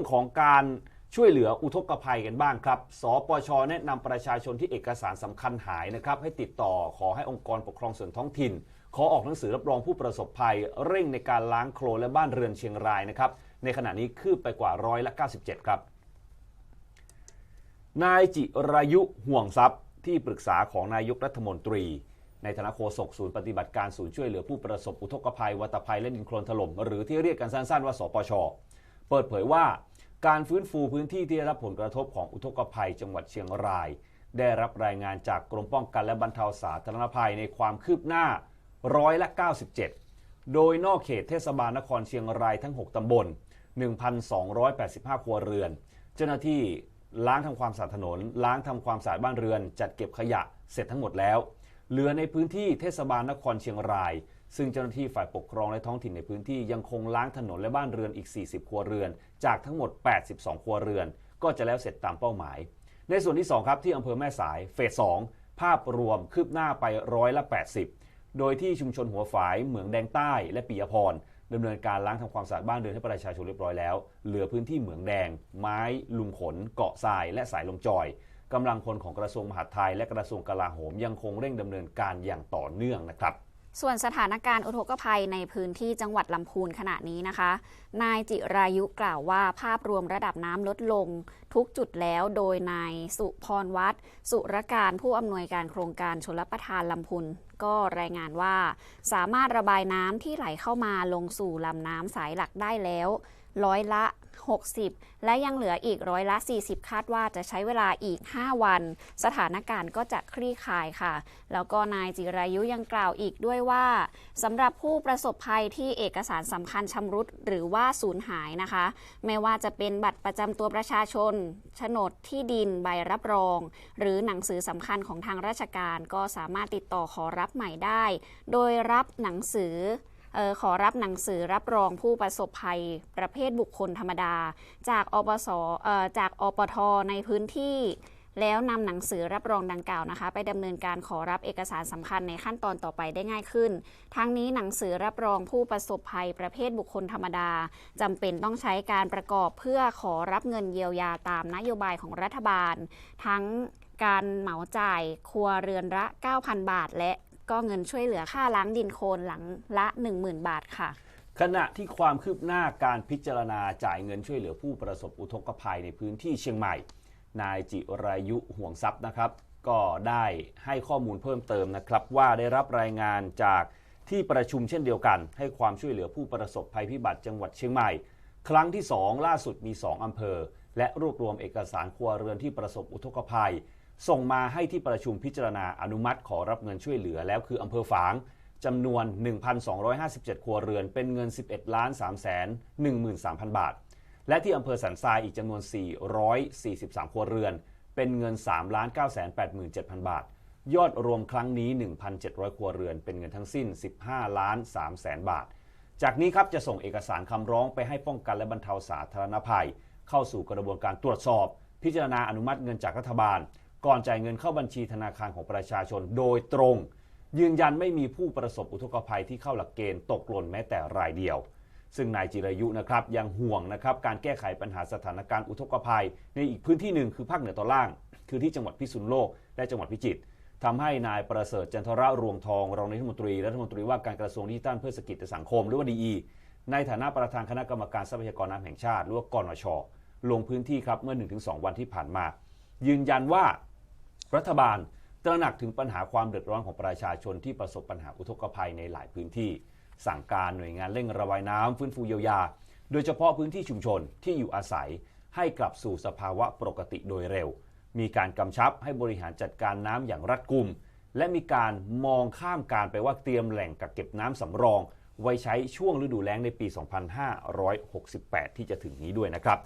รื่องของการช่วยเหลืออุทกภัยกันบ้างครับ สปช แนะนำประชาชนที่เอกสารสำคัญหายนะครับ ให้ติดต่อขอให้องค์กรปกครองส่วนท้องถิ่น ขอออกหนังสือรับรองผู้ประสบภัย เร่งในการล้างโคลนและบ้านเรือนเชียงรายนะครับ ในขณะนี้คืบไปกว่าร้อยละ 97 ครับ นายจิรายุห่วงทรัพย์ที่ปรึกษาของนายกรัฐมนตรี ในฐานะโฆษกศูนย์ปฏิบัติการศูนย์ช่วยเหลือผู้ประสบอุทกภัยวัตภัยและดินโคลนถล่มหรือที่เรียกกันสั้นๆว่า สปช เปิดเผยว่า การฟื้นฟูพื้นที่ที่ได้รับผลกระทบของอุทกภัยจังหวัดเชียงราย ได้รับรายงานจากกรมป้องกันและบรรเทาสาธารณภัยในความคืบหน้าร้อยละ 97 โดยนอกเขตเทศบาลนครเชียงรายทั้ง 6 ตำบล 1,285 ครัวเรือน เจ้าหน้าที่ล้างทำความสะอาดถนน ล้างทำความสะอาดบ้านเรือน จัดเก็บขยะเสร็จทั้งหมดแล้ว เหลือในพื้นที่เทศบาลนครเชียงราย ซึ่งเจ้าหน้าที่ฝ่ายปกครองและท้องถิ่นในพื้นที่ยังคงล้างถนนและบ้านเรือนอีก 40 ครัวเรือน จากทั้งหมด 82 ครัวเรือน ก็จะแล้วเสร็จตามเป้าหมาย ในส่วนที่ 2 ครับที่อำเภอแม่สายเฟส 2 ภาพรวมคืบหน้าไปร้อยละ 80 โดยที่ชุมชนหัวฝาย เหมืองแดงใต้ และปิยพรดำเนินการล้างทำความสะอาดบ้านเรือนให้ประชาชนเรียบร้อยแล้ว เหลือพื้นที่เหมืองแดง ไม้ ลุมขน เกาะทราย และสายลมจอยกำลังพลของกระทรวงมหาดไทยและกระทรวงกลาโหมยังคงเร่งดำเนินการอย่างต่อเนื่องนะครับ ส่วนสถานการณ์อุทกภัยในพื้นที่จังหวัดลำพูนขณะนี้นะคะ นายจิรายุกล่าวว่าภาพรวมระดับน้ำลดลง ทุกจุดแล้วโดยนายสุพรวัตรสุรการผู้อำนวยการโครงการชลประทานลำพูนก็รายงานว่า สามารถระบายน้ำที่ไหลเข้ามาลงสู่ลำน้ำสายหลักได้แล้ว ร้อยละ 60 และยังเหลืออีกร้อยละ 40 คาดว่าจะใช้เวลาอีก 5 วัน สถานการณ์ก็จะคลี่คลายค่ะ แล้วก็นายจิรายุยังกล่าวอีกด้วยว่าสำหรับผู้ประสบภัยที่เอกสารสำคัญชำรุดหรือว่าสูญหายนะคะ ไม่ว่าจะเป็นบัตรประจำตัวประชาชนโฉนดที่ดินใบรับรอง หรือหนังสือสำคัญของทางราชการก็สามารถติดต่อขอรับใหม่ได้ โดยรับหนังสือเออ ขอรับหนังสือรับรองผู้ประสบภัยประเภทบุคคลธรรมดา จากอปสออจากอปทในพื้นที่แล้วนำหนังสือรับรองดังกล่าวนะคะ ไปดำเนินการขอรับเอกสารสำคัญในขั้นตอนต่อไปได้ง่ายขึ้น ทั้งนี้หนังสือรับรองผู้ประสบภัยประเภทบุคคลธรรมดาจำเป็นต้องใช้การประกอบเพื่อขอรับเงินเยียวยาตามนโยบายของรัฐบาล ทั้งการเหมาจ่ายครัวเรือนละ 9,000 บาท และ ก็เงินช่วยเหลือค่าล้างดินโคลนหลังละ 10,000 บาทค่ะ ขณะที่ความคืบหน้าการพิจารณาจ่ายเงินช่วยเหลือผู้ประสบอุทกภัยในพื้นที่เชียงใหม่ นายจิรายุห่วงทรัพย์นะครับ ก็ได้ให้ข้อมูลเพิ่มเติมนะครับ ว่าได้รับรายงานจากที่ประชุมเช่นเดียวกัน ให้ความช่วยเหลือผู้ประสบภัยพิบัติจังหวัดเชียงใหม่ ครั้งที่ 2 ล่าสุดมี 2 อำเภอ และรวบรวมเอกสารครัวเรือนที่ประสบอุทกภัย ส่งมาให้ที่ประชุมพิจารณาอนุมัติขอรับเงินช่วยเหลือแล้วคืออำเภอฝางจำนวน 1,257 ครัวเรือน เป็นเงิน 11ล้าน3แสน13,000 บาท และที่อำเภอสันทรายอีกจำนวน 443 ครัวเรือน เป็นเงิน3ล้าน9แสน87,000 บาท ยอดรวมครั้งนี้ 1,700 ครัวเรือน เป็นเงินทั้งสิ้น 15ล้าน3แสนบาท จากนี้ครับจะส่งเอกสารคำร้องไปให้ป้องกันและบรรเทาสาธารณภัย เข้าสู่กระบวนการตรวจสอบ พิจารณาอนุมัติเงินจากรัฐบาล ก่อนจ่ายเงินเข้าบัญชีธนาคารของประชาชนโดยตรง ยืนยันไม่มีผู้ประสบอุทกภัยที่เข้าหลักเกณฑ์ตกหล่นแม้แต่รายเดียว ซึ่งนายจิรายุนะครับยังห่วงนะครับการแก้ไขปัญหาสถานการณ์อุทกภัย ในอีกพื้นที่หนึ่งคือภาคเหนือตอนล่าง คือที่จังหวัดพิษณุโลกและจังหวัดพิจิตรทำให้นายประเสริฐจันทระรวงทองรองนายกรัฐมนตรีรัฐมนตรีว่าการกระทรวงดิจิทัลเพื่อเศรษฐกิจและสังคมหรือว่าดีในฐานะประธานคณะกรรมการทรัพยากรน้ำแห่งชาติหรือว่ากรนช ลงพื้นที่ครับเมื่อ 1-2 วันที่ผ่านมา ยืนยันว่า รัฐบาลตระหนักถึงปัญหาความเดือดร้อนของประชาชนที่ประสบปัญหาอุทกภัยในหลายพื้นที่ สั่งการหน่วยงานเร่งระบายน้ำฟื้นฟูเยียวยา โดยเฉพาะพื้นที่ชุมชนที่อยู่อาศัยให้กลับสู่สภาวะปกติโดยเร็ว มีการกำชับให้บริหารจัดการน้ำอย่างรัดกุม และมีการมองข้ามการไปว่าเตรียมแหล่งกักเก็บน้ำสำรอง ไว้ใช้ช่วงฤดูแล้งในปี 2568 ที่จะถึงนี้ด้วยนะครับ